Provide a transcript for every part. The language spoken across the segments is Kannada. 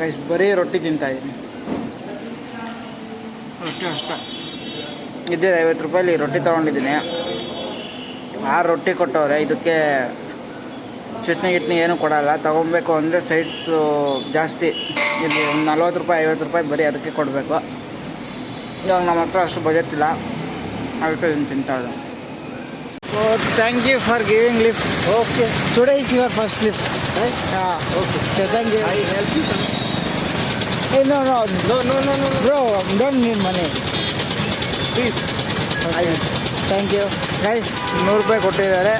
ಗೈಸ್ ಬರೀ ರೊಟ್ಟಿ ತಿಂತಾ ಇದ್ದೀನಿ ರೊಟ್ಟಿ ಅಷ್ಟೇ. ಇದ್ದಿದ್ದು ಐವತ್ತು ರೂಪಾಯಲ್ಲಿ ರೊಟ್ಟಿ ತೊಗೊಂಡಿದ್ದೀನಿ. ಆರು ರೊಟ್ಟಿ ಕೊಟ್ಟವ್ರೆ ಇದಕ್ಕೆ ಚಟ್ನಿ ಗಿಟ್ನಿ ಏನು ಕೊಡಲ್ಲ. ತೊಗೊಬೇಕು ಅಂದರೆ ಸೈಡ್ಸು ಜಾಸ್ತಿ. ಇಲ್ಲಿ ಒಂದು ನಲ್ವತ್ತು ರೂಪಾಯಿ ಐವತ್ತು ರೂಪಾಯಿ ಬರೀ ಅದಕ್ಕೆ ಕೊಡಬೇಕು. ಇವಾಗ ನಮ್ಮ ಹತ್ರ ಅಷ್ಟು ಬಜೆಟ್ ಇಲ್ಲ. ಅದಕ್ಕೆ ಇದನ್ನು ತಿಂತಾ ಇದ್ದೀನಿ so thank you for giving lift okay today is your first lift ಹಾಂ okay thank you Eh, hey, no, no. No, no, no, no. Bro, don't need money. Please. Okay. Thank you guys ನೂರು ರೂಪಾಯಿ ಕೊಟ್ಟಿದ್ದಾರೆ.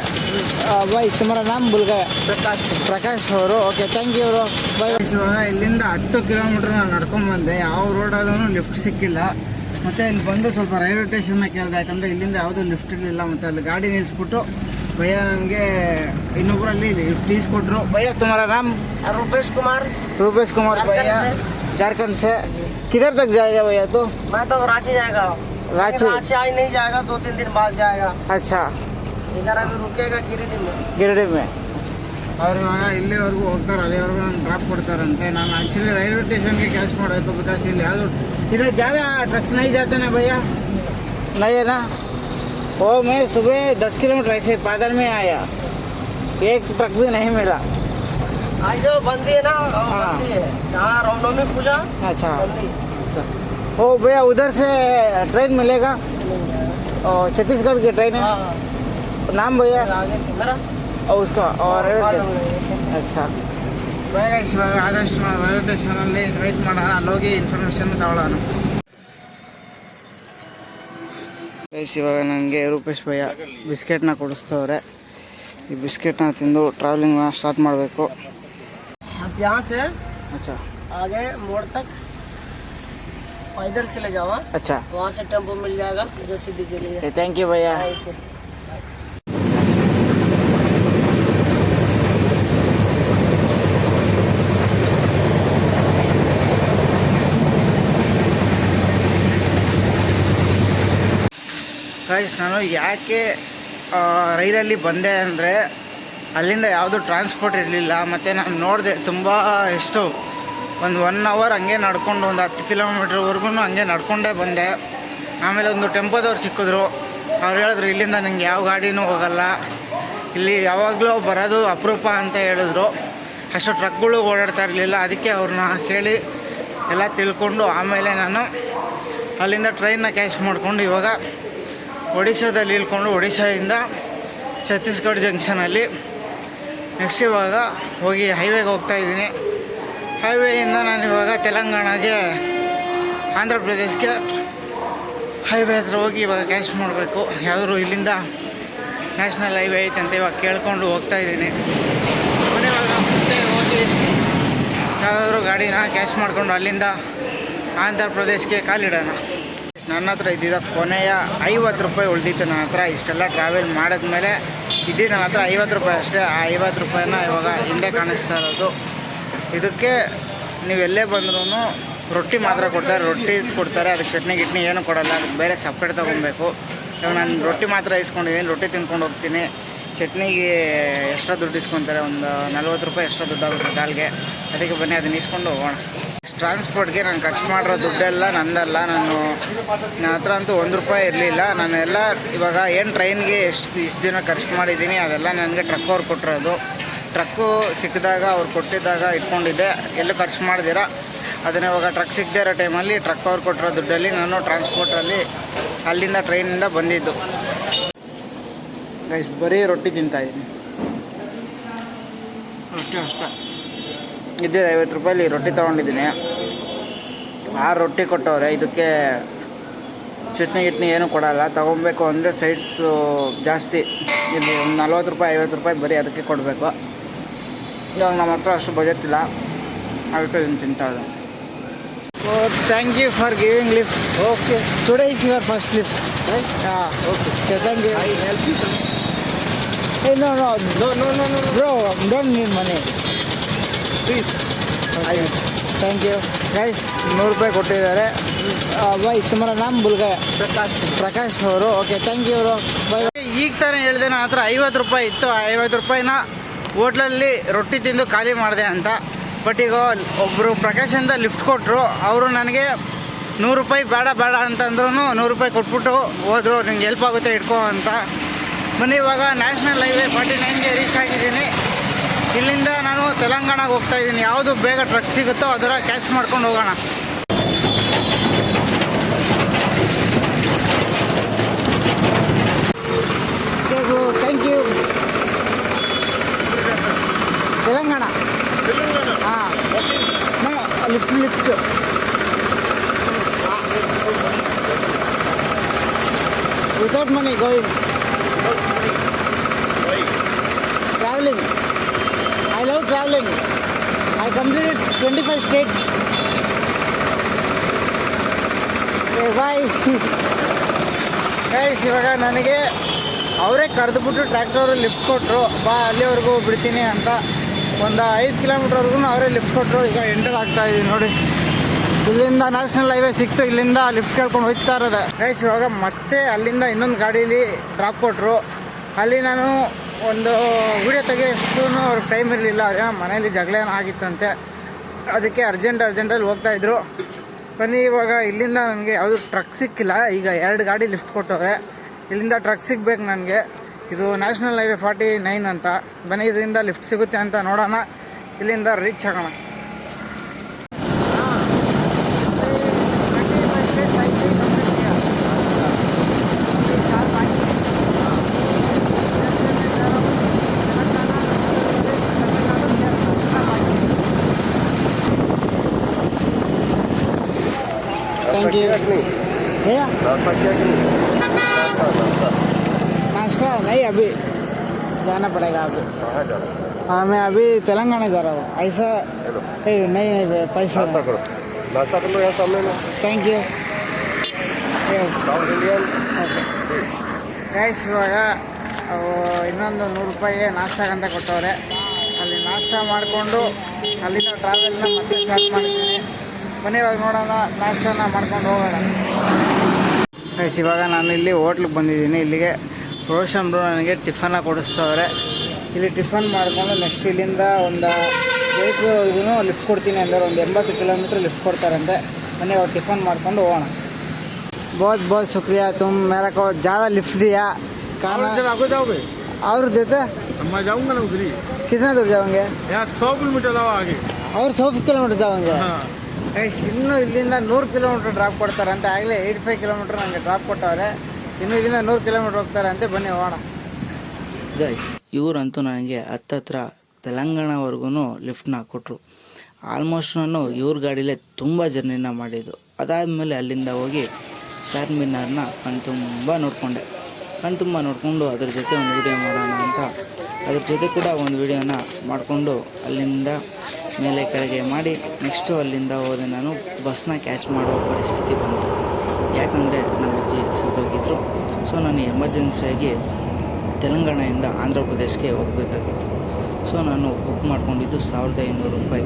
ಬೈ ತುಮಾರ ನಾಮ್ ಬುಲ್ಗ. ಪ್ರಕಾಶ್. ಪ್ರಕಾಶ್ ಅವರು. ಓಕೆ ಥ್ಯಾಂಕ್ ಯು ಅವರು ಬೈ ಇವಾಗ ಇಲ್ಲಿಂದ ಹತ್ತು ಕಿಲೋಮೀಟ್ರ್ ನಾನು ನಡ್ಕೊಂಡ್ಬಂದೆ ಯಾವ ರೋಡಲ್ಲೂ ಲಿಫ್ಟ್ ಸಿಕ್ಕಿಲ್ಲ. ಮತ್ತು ಇಲ್ಲಿ ಬಂದು ಸ್ವಲ್ಪ ರೈಲ್ವೆ ಸ್ಟೇಷನ್ನ ಕೇಳಿದೆ. ಯಾಕಂದರೆ ಇಲ್ಲಿಂದ ಯಾವುದೂ ಲಿಫ್ಟ್ ಇರಲಿಲ್ಲ. ಮತ್ತು ಅಲ್ಲಿ ಗಾಡಿ ನಿಲ್ಲಿಸ್ಬಿಟ್ಟು ಭಯ ನನಗೆ ಇನ್ನೊಬ್ಬರಲ್ಲಿ ಲಿಫ್ಟ್ ಈಸ್ಕೊಟ್ರು. ಭಯ ತುಮಾರ ನಾಮ್ ರೂಪೇಶ್ ಕುಮಾರ್. ರೂಪೇಶ್ ಕುಮಾರ್ ಭಯ್ಯ झारखंड से किधर तक जाएगा भैया तो मैं तो रांची जाएगा रांची? रांची आज नहीं जाएगा दो तीन दिन बाद जाएगा अच्छा इधर अभी रुकेगा गिरिडीह में ಗಿರಡಿ ಮೇ ಅವ್ರು ಇವಾಗ ಇಲ್ಲಿವರೆಗೂ ಹೋಗ್ತಾರೆ ಅಲ್ಲಿವರೆಗೂ ನಾನು ಡ್ರಾಪ್ ಕೊಡ್ತಾರಂತೆ ನಾನು ಆ್ಯಕ್ಚುಲಿ ರೈಲ್ವೆ ಸ್ಟೇಷನ್ಗೆ ಕ್ಯಾಚ್ ಮಾಡಬೇಕು ಬಿಕಾಸ್ ಇಲ್ಲಿ ಯಾವುದು ಇದು ज़्यादा ट्रक्स नहीं जाते ना भैया नहीं है ना वो मैं सुबह दस किलोमीटर ऐसे पैदल में आया एक ट्रक भी नहीं मिला आज जो बंदी है ना वो हाँ। बंदी है जहाँ रामनवमी पूजा अच्छा बंदी अच्छा ओ भैया उधर से ट्रेन मिलेगा और छत्तीसगढ़ की ट्रेन है हाँ नाम भैया आगे से मेरा और उसका और मालूम नहीं है। ಅಚ್ಚಾ ಬೇಗ ಇವಾಗ ಆದಷ್ಟು ನಾವು ರೈಲ್ವೆ ಸ್ಟೇಷನಲ್ಲಿ ವೆಯ್ಟ್ ಮಾಡೋಣ ಅಲ್ಲಿ ಹೋಗಿ ಇನ್ಫಾರ್ಮೇಷನ್ ತಗೊಳ್ಳೋಣ ಗೈಸ್ ಇವಾಗ ನನಗೆ ರೂಪೇಶ್ ಭಯ್ಯ ಬಿಸ್ಕೆಟ್ನ ಕೊಡಿಸ್ತವ್ರೆ ಈ ಬಿಸ್ಕೆಟ್ನ ತಿಂದು ಟ್ರಾವೆಲಿಂಗ್ನ ಸ್ಟಾರ್ಟ್ ಮಾಡಬೇಕು आप यहाँ से ಅಚ್ಚಾ आगे मोड़ तक पैदल चले जाओ हाँ। ಅಚ್ಚಾ वहाँ से टेम्पो मिल जाएगा जैसी के लिए thank you bhaiya okay. Guys ನಾನು ಯಾಕೆ ಆ, ರೈಲಲ್ಲಿ ಬಂದೆ ಅಂದರೆ ಅಲ್ಲಿಂದ ಯಾವುದು ಟ್ರಾನ್ಸ್ಪೋರ್ಟ್ ಇರಲಿಲ್ಲ, ಮತ್ತು ನಾನು ನೋಡಿದೆ ತುಂಬ ಎಷ್ಟು ಒಂದು ಒನ್ ಅವರ್ ಹಂಗೆ ನಡ್ಕೊಂಡು, ಒಂದು ಹತ್ತು ಕಿಲೋಮೀಟ್ರ್ವರೆಗೂ ಹಂಗೆ ನಡ್ಕೊಂಡೇ ಬಂದೆ. ಆಮೇಲೆ ಒಂದು ಟೆಂಪೋದವ್ರು ಸಿಕ್ಕಿದ್ರು. ಅವ್ರು ಹೇಳಿದ್ರು, ಇಲ್ಲಿಂದ ನಂಗೆ ಯಾವ ಗಾಡಿನೂ ಹೋಗಲ್ಲ. ಇಲ್ಲಿ ಯಾವಾಗಲೂ ಬರೋದು ಅಪರೂಪ ಅಂತ ಹೇಳಿದ್ರು. ಅಷ್ಟು ಟ್ರಕ್ಗಳು ಓಡಾಡ್ತಾ ಇರಲಿಲ್ಲ. ಅದಕ್ಕೆ ಅವ್ರನ್ನ ಕೇಳಿ ಎಲ್ಲ ತಿಳ್ಕೊಂಡು ಆಮೇಲೆ ನಾನು ಅಲ್ಲಿಂದ ಟ್ರೈನ್ನ ಕ್ಯಾಶ್ ಮಾಡಿಕೊಂಡು ಇವಾಗ ಒಡಿಶಾದಲ್ಲಿ ಇಳ್ಕೊಂಡು ಒಡಿಶಾದಿಂದ ಛತ್ತೀಸ್ಗಢ ಜಂಕ್ಷನಲ್ಲಿ ನೆಕ್ಸ್ಟ್ ಇವಾಗ ಹೋಗಿ ಹೈವೇಗೆ ಹೋಗ್ತಾ ಇದ್ದೀನಿ. ಹೈವೇಯಿಂದ ನಾನು ಇವಾಗ ತೆಲಂಗಾಣಗೆ ಆಂಧ್ರ ಪ್ರದೇಶಕ್ಕೆ ಹೈವೇ ಹತ್ರ ಹೋಗಿ ಇವಾಗ ಕ್ಯಾಶ್ ಮಾಡಬೇಕು. ಯಾವ್ದಾದ್ರು ಇಲ್ಲಿಂದ ನ್ಯಾಷನಲ್ ಹೈವೇ ಐತೆ ಅಂತ ಇವಾಗ ಕೇಳ್ಕೊಂಡು ಹೋಗ್ತಾ ಇದ್ದೀನಿ. ಇವಾಗ ಮುಂದೆ ಹೋಗಿ ಯಾವುದಾದ್ರೂ ಗಾಡಿನ ಕ್ಯಾಶ್ ಮಾಡಿಕೊಂಡು ಅಲ್ಲಿಂದ ಆಂಧ್ರ ಪ್ರದೇಶಕ್ಕೆ ಕಾಲಿಡೋಣ. ನನ್ನ ಹತ್ರ ಇದ್ದಿದ್ದ ಕೊನೆಯ ಐವತ್ತು ರೂಪಾಯಿ ಉಳಿದಿತ್ತು. ನನ್ನ ಹತ್ರ ಇಷ್ಟೆಲ್ಲ ಟ್ರಾವೆಲ್ ಮಾಡಿದ್ಮೇಲೆ ಇದ್ದಿದ್ದು ನನ್ನ ಹತ್ರ ಐವತ್ತು ರೂಪಾಯಿ ಅಷ್ಟೇ. ಆ ಐವತ್ತು ರೂಪಾಯಿನ ಇವಾಗ ಹಿಂದೆ ಕಾಣಿಸ್ತಾ ಇರೋದು. ಇದಕ್ಕೆ ನೀವು ಎಲ್ಲೇ ಬಂದ್ರೂ ರೊಟ್ಟಿ ಮಾತ್ರ ಕೊಡ್ತಾರೆ. ರೊಟ್ಟಿ ಕೊಡ್ತಾರೆ. ಅದಕ್ಕೆ ಚಟ್ನಿ, ಗಿಟ್ನಿ ಏನೂ ಕೊಡೋಲ್ಲ. ಅದಕ್ಕೆ ಬೇರೆ ಸಪ್ರೇಟ್ ತೊಗೊಬೇಕು ಇವಾಗ ನಾನು ರೊಟ್ಟಿ ಮಾತ್ರ ಇಸ್ಕೊಂಡಿದ್ದೀನಿ ರೊಟ್ಟಿ ತಿನ್ಕೊಂಡು ಹೋಗ್ತೀನಿ. ಚಟ್ನಿಗೆ ಎಷ್ಟೋ ದುಡ್ಡು ಇಸ್ಕೊತಾರೆ. ಒಂದು ನಲ್ವತ್ತು ರೂಪಾಯಿ ಎಷ್ಟೋ ದುಡ್ಡು ಆಗುತ್ತೆ ದಾಲ್ಗೆ. ಅದಕ್ಕೆ ಬನ್ನಿ, ಅದನ್ನ ಇಸ್ಕೊಂಡು ಹೋಗೋಣ. ಟ್ರಾನ್ಸ್ಪೋರ್ಟ್ಗೆ ನಾನು ಖರ್ಚು ಮಾಡಿರೋ ದುಡ್ಡೆಲ್ಲ ನಂದಲ್ಲ. ನಾನು ನನ್ನ ಹತ್ರ ಅಂತೂ ಒಂದು ರೂಪಾಯಿ ಇರಲಿಲ್ಲ. ನಾನೆಲ್ಲ ಇವಾಗ ಏನು ಟ್ರೈನ್ಗೆ ಎಷ್ಟು ಇಷ್ಟು ದಿನ ಖರ್ಚು ಮಾಡಿದ್ದೀನಿ, ಅದೆಲ್ಲ ನನಗೆ ಟ್ರಕ್ ಅವ್ರು ಕೊಟ್ಟಿರೋದು. ಟ್ರಕ್ಕು ಸಿಕ್ಕಿದಾಗ ಅವ್ರು ಕೊಟ್ಟಿದ್ದಾಗ ಇಟ್ಕೊಂಡಿದ್ದೆ. ಎಲ್ಲೂ ಖರ್ಚು ಮಾಡ್ದಿರ? ಅದನ್ನು ಇವಾಗ ಟ್ರಕ್ ಸಿಗದೇ ಇರೋ ಟೈಮಲ್ಲಿ ಟ್ರಕ್ ಅವ್ರು ಕೊಟ್ಟಿರೋ ದುಡ್ಡಲ್ಲಿ ನಾನು ಟ್ರಾನ್ಸ್ಪೋರ್ಟಲ್ಲಿ ಅಲ್ಲಿಂದ ಟ್ರೈನಿಂದ ಬಂದಿದ್ದು. ಗೈಸ್ ಬರೀ ರೊಟ್ಟಿ ತಿಂತಾಯಿದ್ದೀನಿ ರೊಟ್ಟಿ ಅಷ್ಟೇ. ಇದ್ದಿದ್ದು ಐವತ್ತು ರೂಪಾಯಲ್ಲಿ ರೊಟ್ಟಿ ತೊಗೊಂಡಿದ್ದೀನಿ. ಆ ರೊಟ್ಟಿ ಕೊಟ್ಟವ್ರೆ ಇದಕ್ಕೆ ಚಟ್ನಿ ಗಿಟ್ನಿ ಏನು ಕೊಡಲ್ಲ. ತೊಗೊಬೇಕು ಅಂದರೆ ಸೈಡ್ಸು ಜಾಸ್ತಿ. ಇಲ್ಲಿ ಒಂದು ನಲ್ವತ್ತು ರೂಪಾಯಿ ಐವತ್ತು ರೂಪಾಯಿ ಬರೀ ಅದಕ್ಕೆ ಕೊಡಬೇಕು. ಇವಾಗ ನಮ್ಮ ಹತ್ರ ಅಷ್ಟು ಬಜೆಟ್ ಇಲ್ಲ. ಅದಕ್ಕೆ ಇದನ್ನು ತಿಂತಾ ಇದ್ದೀನಿ so thank you for giving lift okay today is your first lift ಹಾಂ okay thank you no no no no no, no. Bro don't need money please thank you guys ನೂರು ರೂಪಾಯಿ ಕೊಟ್ಟಿದ್ದಾರೆ. ಬೈ ತುಮಾರ ನಮ್ಮ ಬುಲ್ಗಾಯ ಪ್ರಕಾಶ್. ಪ್ರಕಾಶ್ ಅವರು. ಓಕೆ ಥ್ಯಾಂಕ್ ಯು ಅವರು ಬೈ ಈಗ ತಾನೇ ಹೇಳಿದೆ ನನ್ನ ಹತ್ರ ಐವತ್ತು ರೂಪಾಯಿ ಇತ್ತು. ಆ ಐವತ್ತು ರೂಪಾಯಿನ ಹೋಟ್ಲಲ್ಲಿ ರೊಟ್ಟಿ ತಿಂದು ಖಾಲಿ ಮಾಡಿದೆ ಅಂತ. ಬಟ್ ಈಗ ಒಬ್ಬರು ಪ್ರಕಾಶ್ ಅಂತ ಲಿಫ್ಟ್ ಕೊಟ್ಟರು ಅವರು ನನಗೆ ನೂರು ರೂಪಾಯಿ ಬೇಡ ಬೇಡ ಅಂತಂದ್ರು ನೂರು ರೂಪಾಯಿ ಕೊಟ್ಬಿಟ್ಟು ಹೋದರು. ನಿಮ್ಗೆ ಹೆಲ್ಪ್ ಆಗುತ್ತೆ ಇಟ್ಕೋ ಅಂತ. ಬನ್ನಿ ಇವಾಗ ನ್ಯಾಷನಲ್ ಹೈವೇ ಫಾರ್ಟಿ ನೈನ್ಗೆ ರೀಚ್ ಆಗಿದ್ದೀನಿ. ಇಲ್ಲಿಂದ ನಾನು ತೆಲಂಗಾಣಗೆ ಹೋಗ್ತಾ ಇದ್ದೀನಿ. ಯಾವುದು ಬೇಗ ಟ್ರಕ್ ಸಿಗುತ್ತೋ ಅದರ ಕ್ಯಾಚ್ ಮಾಡ್ಕೊಂಡು ಹೋಗೋಣ. Thank you Telangana. ಹಾಂ. Lift lift without money going I I completed I completed twenty five states bye guys ಇವಾಗ ನನಗೆ ಅವರೇ ಕರೆದುಬಿಟ್ಟು ಟ್ರ್ಯಾಕ್ಟರ್ ಲಿಫ್ಟ್ ಕೊಟ್ಟರು ಬಾ, ಅಲ್ಲಿವರೆಗೂ ಬಿಡ್ತೀನಿ ಅಂತ. ಒಂದು ಐದು ಕಿಲೋಮೀಟ್ರ್ವರೆಗೂ ಅವರೇ ಲಿಫ್ಟ್ ಕೊಟ್ಟರು ಈಗ ಎಂಟರ್ ಆಗ್ತಾ ಇದೀವಿ ನೋಡಿ. ಇಲ್ಲಿಂದ ನ್ಯಾಷನಲ್ ಹೈವೇ ಸಿಕ್ತು. ಇಲ್ಲಿಂದ ಲಿಫ್ಟ್ ಕೇಳ್ಕೊಂಡು ಹೋಗ್ತಾ ಇರೋದೆ. ಗೈಸ್ ಇವಾಗ ಮತ್ತೆ ಅಲ್ಲಿಂದ ಇನ್ನೊಂದು ಗಾಡೀಲಿ ಡ್ರಾಪ್ ಕೊಟ್ಟರು ಅಲ್ಲಿ ನಾನು ಒಂದು ವಿಡಿಯೋ ತೆಗೆಯೋಷ್ಟು ಅವ್ರಿಗೆ ಟೈಮ್ ಇರಲಿಲ್ಲ. ಅವ್ರ ಮನೇಲಿ ಜಗಳ ಆಗಿತ್ತಂತೆ? ಅದಕ್ಕೆ ಅರ್ಜೆಂಟ್ ಅರ್ಜೆಂಟಲ್ಲಿ ಹೋಗ್ತಾಯಿದ್ರು ಬನ್ನಿ, ಇವಾಗ ಇಲ್ಲಿಂದ ನನಗೆ ಯಾವುದು ಟ್ರಕ್ ಸಿಕ್ಕಿಲ್ಲ. ಈಗ ಎರಡು ಗಾಡಿ ಲಿಫ್ಟ್ ಕೊಟ್ಟವ್ರೆ. ಇಲ್ಲಿಂದ ಟ್ರಕ್ ಸಿಗ್ಬೇಕು ನನಗೆ. ಇದು ನ್ಯಾಷನಲ್ ಹೈವೇ ಫಾರ್ಟಿ ನೈನ್ ಅಂತ. ಬನ್ನಿ, ಇದರಿಂದ ಲಿಫ್ಟ್ ಸಿಗುತ್ತೆ ಅಂತ ನೋಡೋಣ. ಇಲ್ಲಿಂದ ರೀಚ್ ಆಗೋಣ. नाश्ता नहीं अभी जाना पड़ेगा अभी हाँ मैं अभी तेलंगाना जा रहा हूँ ऐसा नहीं नहीं नहीं भैया, पैसा नाश्ता करो नाश्ता कर लो यहाँ सामने में thank you yes south Indian okay guys ಇವಾಗ ಅವು ಇನ್ನೊಂದು ನೂರು ರೂಪಾಯಿಗೆ ನಾಷ್ಟಾಗಂತ ಕೊಟ್ಟವ್ರೆ ಅಲ್ಲಿ ನಾಷ್ಟ ಮಾಡಿಕೊಂಡು ಅಲ್ಲಿಂದ ಟ್ರಾವೆಲ್ನ ಮತ್ತೆ ಸ್ಟಾರ್ಟ್ ಮಾಡ್ತೀನಿ ಬನ್ನಿ ಇವಾಗ ನೋಡೋಣ ನಾಷ್ಟನ ಮಾಡ್ಕೊಂಡು ಹೋಗೋಣ ಗೈಸ್ ಇವಾಗ ನಾನು ಇಲ್ಲಿ ಹೋಟ್ಲಿಗೆ ಬಂದಿದ್ದೀನಿ ಇಲ್ಲಿಗೆ ರೋಷನ್ರು ನನಗೆ ಟಿಫನ್ನ ಕೊಡಿಸ್ತವ್ರೆ ಇಲ್ಲಿ ಟಿಫನ್ ಮಾಡಿಕೊಂಡು ನೆಕ್ಸ್ಟ್ ಇಲ್ಲಿಂದ ಒಂದು ಬೇಕು ಇದನ್ನು ಲಿಫ್ಟ್ ಕೊಡ್ತೀನಿ ಅಂದರೆ ಒಂದು ಎಂಬತ್ತು ಕಿಲೋಮೀಟ್ರ್ ಲಿಫ್ಟ್ ಕೊಡ್ತಾರಂತೆ ಬನ್ನಿ ಇವಾಗ ಟಿಫನ್ ಮಾಡ್ಕೊಂಡು ಹೋಗೋಣ बहुत बहुत शुक्रिया तुम मेरा को ज़्यादा लिफ्ट दिया खाना आगे जाओगे और देते मैं जाऊंगा ना उधर ही कितना दूर जाओगे यहाँ सौ किलोमीटर जाओ आगे और सौ ಕಿಲೋಮೀಟರ್ जाओगे हाँ ಗೈಸ್ ಇನ್ನೂ ಇಲ್ಲಿಂದ ನೂರು ಕಿಲೋಮೀಟ್ರ್ ಡ್ರಾಪ್ ಕೊಡ್ತಾರೆ ಅಂತ ಆಗಲೇ ಏಯ್ಟಿ ಫೈವ್ ಕಿಲೋಮೀಟ್ರ್ ನನಗೆ ಡ್ರಾಪ್ ಕೊಟ್ಟವ್ರೆ. ಇನ್ನು ಇಲ್ಲಿಂದ ನೂರು ಕಿಲೋಮೀಟ್ರ್ ಹೋಗ್ತಾರೆ ಅಂತ ಬನ್ನಿ ಹೋಗೋಣ. ಗೈಸ್ ಇವರಂತೂ ನನಗೆ ಹತ್ತತ್ರ ತೆಲಂಗಾಣವರೆಗೂ ಲಿಫ್ಟ್ನ ಕೊಟ್ಟರು ಆಲ್ಮೋಸ್ಟ್ ನಾನು ಇವ್ರ ಗಾಡೀಲೇ ತುಂಬ ಜರ್ನಿನ ಮಾಡಿದ್ದು. ಅದಾದಮೇಲೆ ಅಲ್ಲಿಂದ ಹೋಗಿ ಚಾರ್ಮಿನಾರ್ನ ಕಣ್ತುಂಬ ನೋಡಿಕೊಂಡೆ. ಕಣ್ತುಂಬ ನೋಡಿಕೊಂಡು ಅದ್ರ ಜೊತೆ ಒಂದು ವಿಡಿಯೋ ಮಾಡೋಣ ಅಂತ. ಅದ್ರ ಜೊತೆ ಕೂಡ ಒಂದು ವಿಡಿಯೋನ ಮಾಡಿಕೊಂಡು ಅಲ್ಲಿಂದ ಮೇಲೆ ಕೆಳಗೆ ಮಾಡಿ ನೆಕ್ಸ್ಟು ಅಲ್ಲಿಂದ ಹೋದೆ ನಾನು ಬಸ್ನ ಕ್ಯಾಚ್ ಮಾಡೋ ಪರಿಸ್ಥಿತಿ ಬಂತು. ಯಾಕಂದರೆ ನಮ್ಮ ಅಜ್ಜಿ ಸತ್ತೋಗಿದ್ದರು ಸೊ ನಾನು ಎಮರ್ಜೆನ್ಸಿಯಾಗಿ ತೆಲಂಗಾಣದಿಂದ ಆಂಧ್ರ ಪ್ರದೇಶಕ್ಕೆ ಹೋಗಬೇಕಾಗಿತ್ತು. ಸೊ ನಾನು ಬುಕ್ ಮಾಡಿಕೊಂಡಿದ್ದು ಸಾವಿರದ ಐನೂರು ರೂಪಾಯಿ.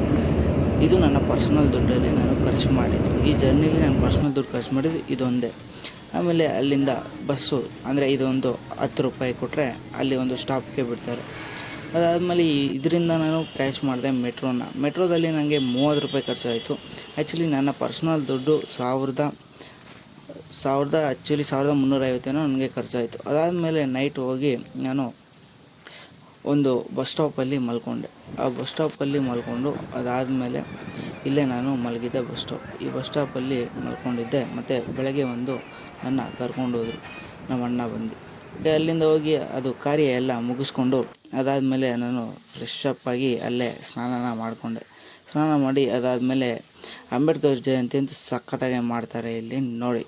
ಇದು ನನ್ನ ಪರ್ಸನಲ್ ದುಡ್ಡಲ್ಲಿ ನಾನು ಖರ್ಚು ಮಾಡಿದ್ದು. ಈ ಜರ್ನಿಲಿ ನಾನು ಪರ್ಸನಲ್ ದುಡ್ಡು ಖರ್ಚು ಮಾಡಿದ್ದು ಇದೊಂದೇ. ಆಮೇಲೆ ಅಲ್ಲಿಂದ ಬಸ್ಸು ಅಂದರೆ ಇದೊಂದು ಹತ್ತು ರೂಪಾಯಿ ಕೊಟ್ಟರೆ ಅಲ್ಲಿ ಒಂದು ಸ್ಟಾಪ್ಗೆ ಬಿಡ್ತಾರೆ. ಅದಾದಮೇಲೆ ಇದರಿಂದ ನಾನು ಕ್ಯಾಶ್ ಮಾಡಿದೆ ಮೆಟ್ರೋನ. ಮೆಟ್ರೋದಲ್ಲಿ ನನಗೆ ಮೂವತ್ತು ರೂಪಾಯಿ ಖರ್ಚಾಯಿತು. ಆ್ಯಕ್ಚುಲಿ ನನ್ನ ಪರ್ಸ್ನಲ್ ದುಡ್ಡು ಸಾವಿರದ ಸಾವಿರದ ಆ್ಯಕ್ಚುಲಿ ಸಾವಿರದ ಮುನ್ನೂರೈವತ್ತೇನೋ ನನಗೆ ಖರ್ಚಾಯಿತು. ಅದಾದಮೇಲೆ ನೈಟ್ ಹೋಗಿ ನಾನು ಒಂದು ಬಸ್ ಸ್ಟಾಪಲ್ಲಿ ಮಲ್ಕೊಂಡೆ. ಆ ಬಸ್ ಸ್ಟಾಪಲ್ಲಿ ಮಲ್ಕೊಂಡು ಅದಾದಮೇಲೆ ಇಲ್ಲೇ ನಾನು ಮಲಗಿದ್ದೆ ಬಸ್ ಸ್ಟಾಪ್ ಈ ಬಸ್ ಸ್ಟಾಪಲ್ಲಿ ಮಲ್ಕೊಂಡಿದ್ದೆ. ಮತ್ತು ಬೆಳಗ್ಗೆ ಒಂದು ನನ್ನ ಕರ್ಕೊಂಡು ಹೋದರು. ನಮ್ಮ ಅಣ್ಣ ಬಂದು. ಅಲ್ಲಿಂದ ಹೋಗಿ ಅದು ಕಾರ್ಯ ಎಲ್ಲ ಮುಗಿಸ್ಕೊಂಡು ಅದಾದಮೇಲೆ ನಾನು ಫ್ರೆಶ್ ಅಪ್ ಆಗಿ ಅಲ್ಲೇ ಸ್ನಾನ ಮಾಡಿಕೊಂಡೆ. ಸ್ನಾನ ಮಾಡಿ ಅದಾದಮೇಲೆ ಅಂಬೇಡ್ಕರ್ ಜಯಂತಿ ಅಂತ ಸಖತ್ತಾಗೆ ಮಾಡ್ತಾರೆ ಇಲ್ಲಿ ನೋಡಿ.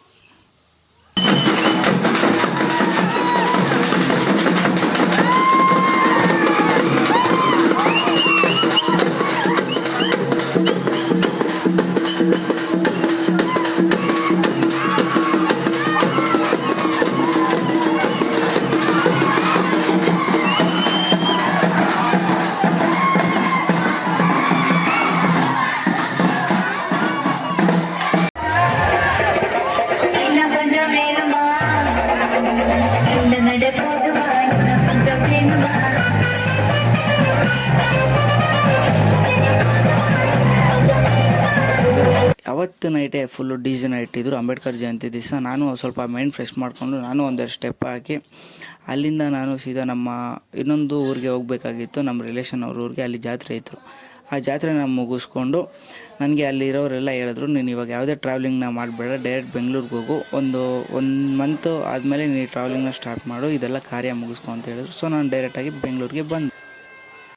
ಅವತ್ತು ನೈಟೇ ಫುಲ್ಲು ಡಿ ಜೆ ನೈಟ್ ಇದ್ದರು ಅಂಬೇಡ್ಕರ್ ಜಯಂತಿ ದಿವಸ ನಾನು ಸ್ವಲ್ಪ ಮೈಂಡ್ ಫ್ರೆಶ್ ಮಾಡಿಕೊಂಡು ನಾನು ಒಂದೆರಡು ಸ್ಟೆಪ್ ಹಾಕಿ ಅಲ್ಲಿಂದ ನಾನು ಸೀದಾ ನಮ್ಮ ಇನ್ನೊಂದು ಊರಿಗೆ ಹೋಗಬೇಕಾಗಿತ್ತು. ನಮ್ಮ ರಿಲೇಷನ್ ಅವ್ರ ಊರಿಗೆ ಅಲ್ಲಿ ಜಾತ್ರೆ ಇತ್ತು. ಆ ಜಾತ್ರೆ ನಾನು ಮುಗಿಸ್ಕೊಂಡು ನನಗೆ ಅಲ್ಲಿರೋರೆಲ್ಲ ಹೇಳಿದ್ರು, ನೀನು ಇವಾಗ ಯಾವುದೇ ಟ್ರಾವೆಲಿಂಗ್ನ ಮಾಡಬೇಡ ಡೈರೆಕ್ಟ್ ಬೆಂಗಳೂರಿಗೆ ಹೋಗು. ಒಂದು ಒಂದು ಮಂತು ಆದಮೇಲೆ ನೀನು ಟ್ರಾವೆಲಿಂಗ್ನ ಸ್ಟಾರ್ಟ್ ಮಾಡು. ಇದೆಲ್ಲ ಕಾರ್ಯ ಮುಗಿಸ್ಕೊ ಅಂತ ಹೇಳಿದ್ರು. ಸೊ ನಾನು ಡೈರೆಕ್ಟಾಗಿ ಬೆಂಗಳೂರಿಗೆ ಬಂದೆ.